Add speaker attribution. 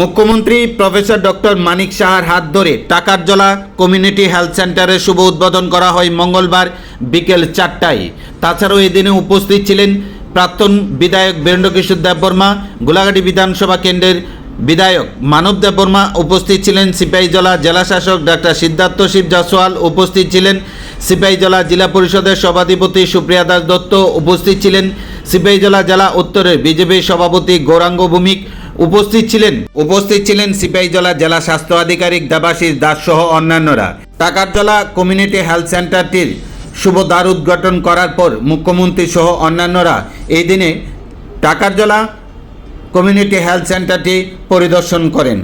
Speaker 1: মুখ্যমন্ত্রী professor doctor মানিক সাহার হাত ধরে টাকারজলা কমিউনিটি হেলথ সেন্টারের শুভ উদ্বোধন করা হয় মঙ্গলবার বিকেল চারটায় তাছাড়াও এদিনে উপস্থিত ছিলেন প্রাক্তন বিধায়ক বীরেন্দ্রকিশোর দেববর্মা গোলাঘাটি বিধানসভা কেন্দ্রের বিধায়ক মানব দেববর্মা উপস্থিত ছিলেন সিপাহীজলা জেলা শাসক ডাক্তার সিদ্ধার্থ শিব জাসওয়াল উপস্থিত ছিলেন সিপাহীজলা জেলা পরিষদের সভাধিপতি সুপ্রিয়া দাস দত্ত উপস্থিত ছিলেন সিপাহীজলা জেলা উত্তরের বিজেপি সভাপতি গৌরাঙ্গ ভৌমিক উপস্থিত ছিলেন উপস্থিত ছিলেন সিপাহীজলা জেলা স্বাস্থ্য আধিকারিক দেবাশিস দাস সহ অন্যান্যরা টাকারজলা কমিউনিটি হেলথ সেন্টারটির শুভ দ্বার উদ্ঘাটন করার পর মুখ্যমন্ত্রী সহ অন্যান্যরা এই দিনে টাকারজলা কমিউনিটি হেলথ সেন্টারটি পরিদর্শন করেন